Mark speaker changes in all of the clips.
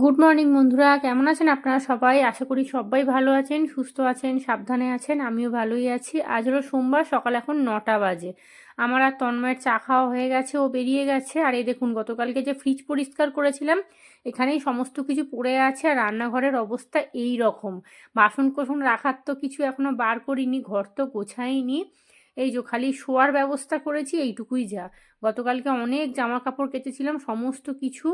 Speaker 1: Good morning বন্ধুরা। কেমন আছেন আপনারা সবাই? আশা করি সবাই ভালো আছেন, সুস্থ আছেন, সাবধানে আছেন, আমিও ভালোই আছি। আজ হলো সোমবার, সকাল এখন নটা বাজে। আমার আর তন্ময়ের চা খাওয়া হয়ে গেছে, ও বেরিয়ে গেছে। আর এই দেখুন, গতকালকে যে ফ্রিজ পরিষ্কার করেছিলাম, এখানেই সমস্ত কিছু পড়ে আছে আর রান্নাঘরের অবস্থা এই রকম। বাসন কোসন রাখার তো কিছু এখনও বার করিনি, ঘর তো গোছাইনি। এই যে খালি শোয়ার ব্যবস্থা করেছি, এইটুকুই যা। গতকালকে অনেক জামা কাপড় কেটেছিলাম সমস্ত কিছু।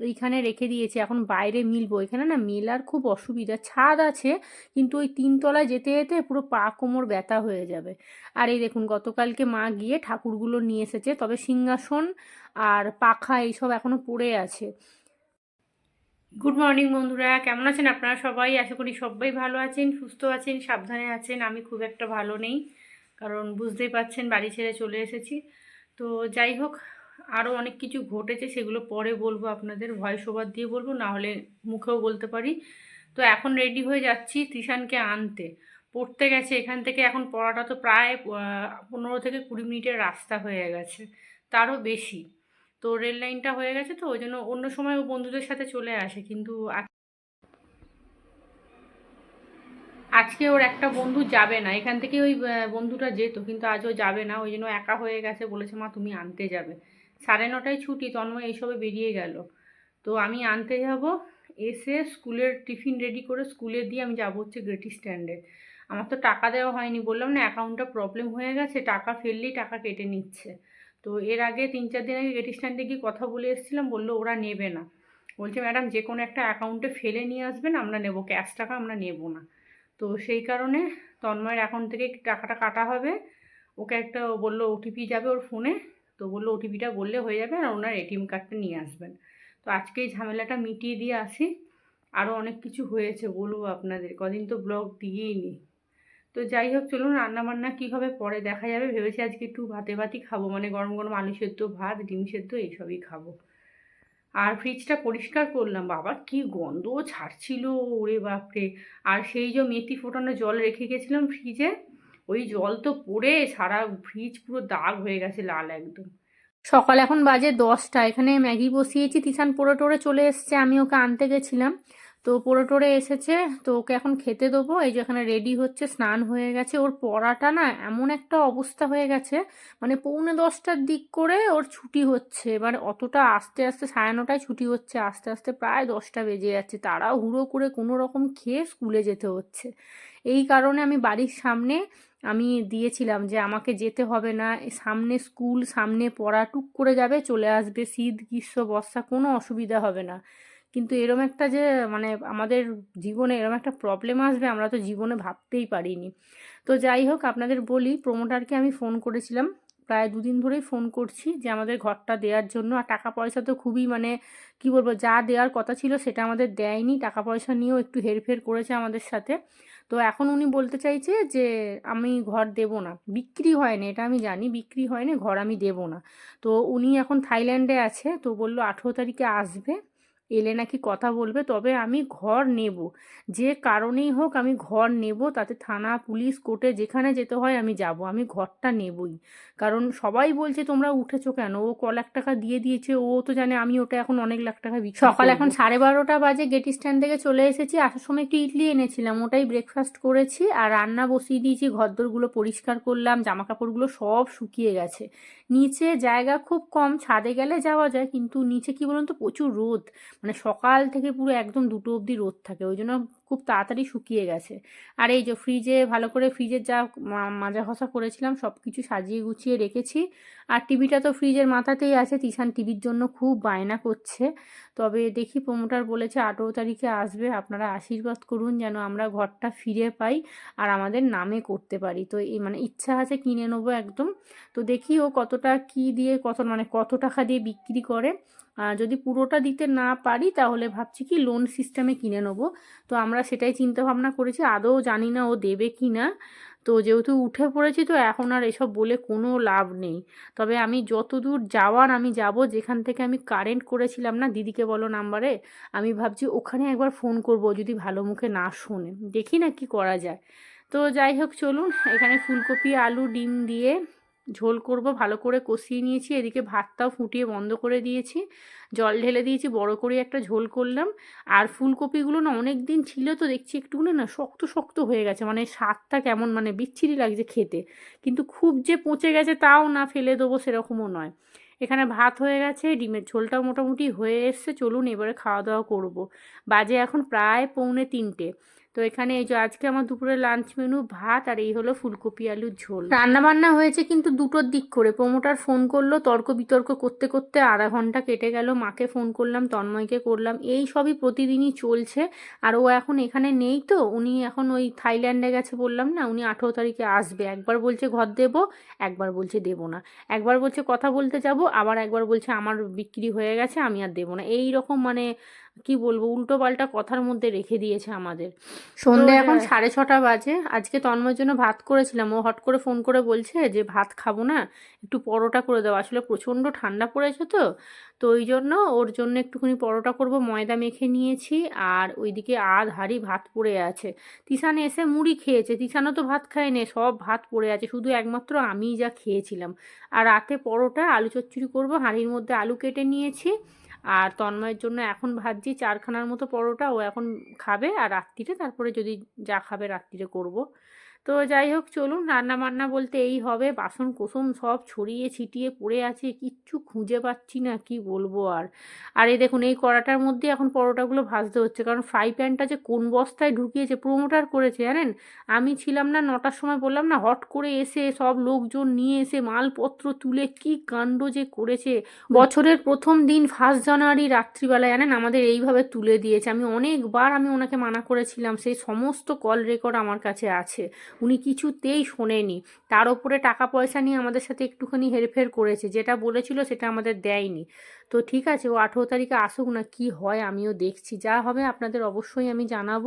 Speaker 1: এইখানে রেখে দিয়েছি, এখন বাইরে মিলবো। এখানে না মেলার খুব অসুবিধা, ছাদ আছে, কিন্তু ওই তিনতলায় যেতে যেতে পুরো পা কোমর ব্যথা হয়ে যাবে। আর এই দেখুন, গতকালকে মা গিয়ে ঠাকুরগুলো নিয়ে এসেছে, তবে সিংহাসন আর পাখা এইসব এখনও পড়ে আছে। গুড মর্নিং বন্ধুরা, কেমন আছেন আপনারা সবাই? আশা করি সবাই ভালো আছেন, সুস্থ আছেন, সাবধানে আছেন। আমি খুব একটা ভালো নেই, কারণ বুঝতেই পাচ্ছেন বাড়ি ছেড়ে চলে এসেছি। তো যাই হোক আরও অনেক কিছু ঘটেছে, সেগুলো পরে বলব আপনাদের। ভয়েস ওভার দিয়ে বলব, না হলে মুখেও বলতে পারি। তো এখন রেডি হয়ে যাচ্ছি ত্রিশানকে আনতে। পড়তে গেছে এখান থেকে, এখন পড়াটা তো প্রায় পনেরো থেকে কুড়ি মিনিটের রাস্তা হয়ে গেছে, তারও বেশি। তো রেল লাইনটা হয়ে গেছে তো, ওই জন্য অন্য সময় ও বন্ধুদের সাথে চলে আসে, কিন্তু আজকে ওর একটা বন্ধু যাবে না। এখান থেকে ওই বন্ধুটা যেত, কিন্তু আজ ও যাবে না, ওই জন্য একা হয়ে গেছে, বলেছে, মা, তুমি আনতে যাবে। সাড়ে নটায় ছুটি তন্ময় এইসবে বেরিয়ে গেল। তো আমি আনতে যাব, এসে স্কুলের টিফিন রেডি করে স্কুলে দিয়ে আমি যাব হচ্ছে গ্রেটি স্ট্যান্ডে আমার তো টাকা দেওয়া হয়নি, বললাম না অ্যাকাউন্টটা প্রবলেম হয়ে গেছে, টাকা ফেললেই টাকা কেটে নিচ্ছে। তো এর আগে তিন চার দিন আগে গেটি স্ট্যান্ডে গিয়ে কথা বলে এসেছিলাম, বলল ওরা নেবে না। বলছে ম্যাডাম যে কোনো একটা অ্যাকাউন্টে ফেলে নিয়ে আসবেন, আমরা নেব ক্যাশ টাকা আমরা নেব না। তো সেই কারণে তন্ময়ের অ্যাকাউন্ট থেকে টাকাটা কাটা হবে। ওকে একটা বলল ওটিপি যাবে ওর ফোনে তো বলল ওটিপিটা বললে হয়ে যাবে আর ওনার এটিএম কার্ডটা নিয়ে আসবেন। তো আজকে এই ঝামেলাটা মিটিয়ে দিয়ে আসি। আরও অনেক কিছু হয়েছে বলব আপনাদের। কদিন তো ব্লগ দিয়েই নি। তো যাই হোক, চলুন রান্নাবান্না কী হবে পরে দেখা যাবে। ভেবেছি আজকে একটু ভাতে ভাতই খাব। মানে গরম গরম আলু সেদ্ধ, ভাত, ডিম সেদ্ধ এইসবই খাব। আর ফ্রিজটা পরিষ্কার করলাম। বাবা, কি গন্ধ ছাড়ছিল। ওরে বাপরে। আর সেই যে মেথি ফোটানো জল রেখে গেছিলাম ফ্রিজে ওই জল তো পড়ে, সারা ফ্রিজ পুরো দাগ হয়ে গেছে লাল একদম। সকাল এখন বাজে দশটা, এখানে ম্যাগি বসিয়েছি তিসান পড়ে টোরে চলে এসছে, আমি ওকে আনতে গেছিলাম। তো পড়ে টোরে এসেছে, তো ওকে এখন খেতে দেবো, এই যে এখানে রেডি হচ্ছে, স্নান হয়ে গেছে, ওর পড়াটা না এমন একটা অবস্থা হয়ে গেছে মানে পৌনে দশটার দিক করে ওর ছুটি হচ্ছে মানে অতটা আস্তে আস্তে, সাড়ে নটায় ছুটি হচ্ছে, আস্তে আস্তে প্রায় দশটা বেজে যাচ্ছে তারাও হুড়ো করে কোনো রকম খেয়ে স্কুলে যেতে হচ্ছে। এই কারণে আমি বাড়ির সামনে আমি দিয়েছিলাম যে আমাকে যেতে হবে না, সামনে স্কুল, সামনে পড়া, টুক করে যাবে, চলে আসবে, শীত, গ্রীষ্ম, বর্ষা, কোনো অসুবিধা হবে না। কিন্তু এরম একটা যে মানে আমাদের জীবনে এরম একটা প্রবলেম আসবে আমরা তো জীবনে ভাবতেই পারিনি। তো যাই হোক, আপনাদের বলি প্রোমোটারকে আমি ফোন করেছিলাম, প্রায় দুদিন ধরেই ফোন করছি যে আমাদের ঘরটা দেওয়ার জন্য, আর টাকা পয়সা তো খুবই মানে কি বলব, যা দেওয়ার কথা ছিল সেটা আমাদের দেয়নি টাকা পয়সা নিয়েও একটু হেরফের করেছে আমাদের সাথে। তো এখন উনি বলতে চাইছে যে, আমি ঘর দেব না। বিক্রি হয়নি, এটা আমি জানি, বিক্রি হয়নি, ঘর আমি দেব না। তো উনি এখন থাইল্যান্ডে আছে, তো বলল আঠেরো তারিখে আসবে। এলে নাকি কথা বলবে তবে আমি ঘর নেব। যে কারণেই হোক আমি ঘর নেব তাতে থানা পুলিশ কোর্টে যেখানে যেতে হয় আমি যাব আমি ঘরটা নেবই। কারণ সবাই বলছে তোমরা উঠেছো কেন? ও ক লাখ টাকা দিয়ে দিয়েছে ও তো জানে আমি ওটা এখন অনেক লাখ টাকা বিক্রি সকাল এখন সাড়ে বারোটা বাজে গেট স্ট্যান্ড থেকে চলে এসেছি আসার সময় একটু ইডলি এনেছিলাম ওটাই ব্রেকফাস্ট করেছি আর রান্না বসিয়ে দিয়েছি ঘরদোরগুলো পরিষ্কার করলাম জামা কাপড়গুলো সব শুকিয়ে গেছে। নিচে জায়গা খুব কম ছাদে গেলে যাওয়া যায় কিন্তু নিচে কি বলুন তো প্রচুর রোদ। মানে সকাল থেকে পুরো একদম দুটো অবধি রোদ থাকে ওই জন্য খুব তাড়াতাড়ি শুকিয়ে গেছে। আর এই যে ফ্রিজে ভালো করে ফ্রিজের যা মাজা ঘষা করেছিলাম সব কিছু সাজিয়ে গুছিয়ে রেখেছি। আর টিভিটা তো ফ্রিজের মাথাতেই আছে, তিশান টিভির জন্য খুব বায়না করছে। তবে দেখি প্রমোটার বলেছে আঠেরো তারিখে আসবে, আপনারা আশীর্বাদ করুন যেন আমরা ঘরটা ফিরে পাই আর আমাদের নামে করতে পারি। তো এই মানে ইচ্ছা আছে কিনে নেব একদম। তো দেখি ও কতটা কি দিয়ে, কত মানে কত টাকা দিয়ে বিক্রি করে। যদি পুরোটা দিতে না পারি তাহলে ভাবছি কি লোন সিস্টেমে কিনে নেব। তো আমরা সেটাই চিন্তা ভাবনা করেছি, আদৌ জানি না ও দেবে কি না। তো যেহেতু উঠে পড়েছি তো এখন আর এসব বলে কোনো লাভ নেই। তবে আমি যত দূর যাওয়ার আমি যাব, যেখান থেকে আমি কারেন্ট করেছিলাম না দিদিকে বলো নাম্বারে আমি ভাবছি ওখানে একবার ফোন করব, যদি ভালো মুখে না শোনে। দেখি না কি করা যায়। তো যাই হোক চলুন, এখানে ফুলকপি, আলু, ডিম দিয়ে ঝোল করব, ভালো করে কষিয়ে নিয়েছি, এদিকে ভাতটাও ফুটিয়ে বন্ধ করে দিয়েছি। জল ঢেলে দিয়েছি, বড় করে একটা ঝোল করলাম। আর ফুলকপিগুলো না অনেক দিন ছিল তো, দেখছি একটুগুলো না শক্ত শক্ত হয়ে গেছে মানে স্বাদটা কেমন মানে বিচ্ছিরি লাগছে খেতে। কিন্তু খুব যে পচে গেছে তাও না ফেলে দেবো সেরকমও নয়। এখানে ভাত হয়ে গেছে, ডিমের ঝোলটাও মোটামুটি হয়ে এসছে, চলুন এবারে খাওয়া দাওয়া করব। বাজে এখন প্রায় পৌনে তিনটে। তো এখানে এই যে আজকে আমার দুপুরে লাঞ্চ মেনু ভাত আর এই হলো ফুলকপি আলুর ঝোল। রান্না বান্না হয়েছে কিন্তু দুটোর দিক করে। প্রমোটার ফোন করল, তর্ক বিতর্ক করতে করতে আধা ঘণ্টা কেটে গেল, মাকে ফোন করলাম, তন্ময়কে করলাম, এই সবই প্রতিদিনই চলছে। আর ও এখন এখানে নেই তো, উনি এখন ওই থাইল্যান্ডে গেছে বললাম না, উনি আঠেরো তারিখে আসবে। একবার বলছে ঘর দেব, একবার বলছে দেবো না। একবার বলছে কথা বলতে যাব আবার একবার বলছে আমার বিক্রি হয়ে গেছে আমি আর দেবো না এই রকম মানে কি বলব উল্টো পাল্টা কথার মধ্যে রেখে দিয়েছে আমাদের। সন্ধ্যে এখন সাড়ে ছটা বাজে আজকে তন্ময়ের জন্য ভাত করেছিলাম ও হট করে ফোন করে বলছে যে ভাত খাব না একটু পরোটা করে দেওয়া আসলে প্রচণ্ড ঠান্ডা পড়েছে তো তো ওই জন্য ওর জন্য একটুখানি পরোটা করব ময়দা মেখে নিয়েছি আর ওইদিকে আধ হাঁড়ি ভাত পড়ে আছে। তিশান এসে মুড়ি খেয়েছে তিশানও তো ভাত খায়নি সব ভাত পড়ে আছে শুধু একমাত্র আমিই যা খেয়েছিলাম। আর রাতে পরোটা আলু চচ্চড়ি করব হাঁড়ির মধ্যে আলু কেটে নিয়েছি আর তন্ময়ের জন্য এখন ভাজছি চারখানার মতো পরোটা ও এখন খাবে আর রাত্রিরে তারপরে যদি যা খাবে রাত্রিরে করব। তো যাই হোক, চলুন রান্না বান্না বলতে এই হবে। বাসন কোসন সব ছড়িয়ে ছিটিয়ে পড়ে আছে, কিচ্ছু খুঁজে পাচ্ছি না, কি বলব আর। আর এই দেখুন, এই কড়াটার মধ্যে এখন পরোটাগুলো ভাজতে হচ্ছে, কারণ ফ্রাই প্যানটা যে কোন বস্তায় ঢুকিয়েছে, প্রোমোটার করেছে, জানেন? আমি ছিলাম না, নটার সময় বললাম না, হট করে এসে সব লোকজন নিয়ে এসে মালপত্র তুলে কি কাণ্ড যে করেছে। বছরের প্রথম দিন ফার্স্ট জানুয়ারি রাত্রিবেলা জানেন? আমাদের এইভাবে তুলে দিয়েছে। আমি অনেকবার আমি ওনাকে মানা করেছিলাম, সেই সমস্ত কল রেকর্ড আমার কাছে আছে। উনি কিছুতেই শোনেনি তার ওপরে টাকা পয়সা নিয়ে আমাদের সাথে একটুখানি হেরফের করেছে। যেটা বলেছিল সেটা আমাদের দেয়নি। তো ঠিক আছে, ও আঠেরো তারিখে আসুক না কি হয় আমিও দেখছি। যা হবে আপনাদের অবশ্যই আমি জানাব।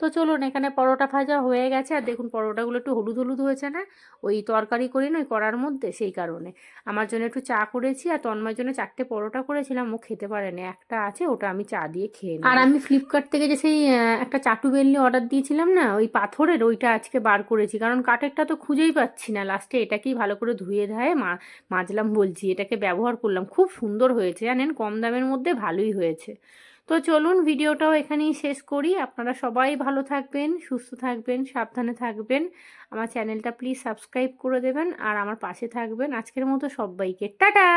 Speaker 1: তো চলুন, এখানে পরোটা ভাজা হয়ে গেছে। আর দেখুন, পরোটাগুলো একটু হলুদ হলুদ হয়েছে না? ওই তরকারি করি না, ওই করার মধ্যে সেই কারণে। আমার জন্য একটু চা করেছি আর তন্ময়ের জন্য চারটে পরোটা করেছিলাম। ও খেতে পারেনি। একটা আছে, ওটা আমি চা দিয়ে খেয়ে আর আমি ফ্লিপকার্ট থেকে যে সেই একটা চাটু বেলনি অর্ডার দিয়েছিলাম না, ওই পাথরের ওইটা আজকে বার করেছি। কারণ কাঠেরটা তো খুঁজেই পাচ্ছি না। লাস্টে এটাকেই ভালো করে ধুয়ে ধায়ে মাজলাম বলছি, এটাকে ব্যবহার করলাম। খুব সুন্দর হয়েছে জানেন, কম দামের মধ্যে ভালোই হয়েছে। তো চলুন, ভিডিওটাও এখানেই শেষ করি। আপনারা সবাই ভালো থাকবেন, সুস্থ থাকবেন, সাবধানে থাকবেন। আমার চ্যানেলটা প্লিজ সাবস্ক্রাইব করে দেবেন আর আমার পাশে থাকবেন। আজকের মতো সবাইকে। টাটা!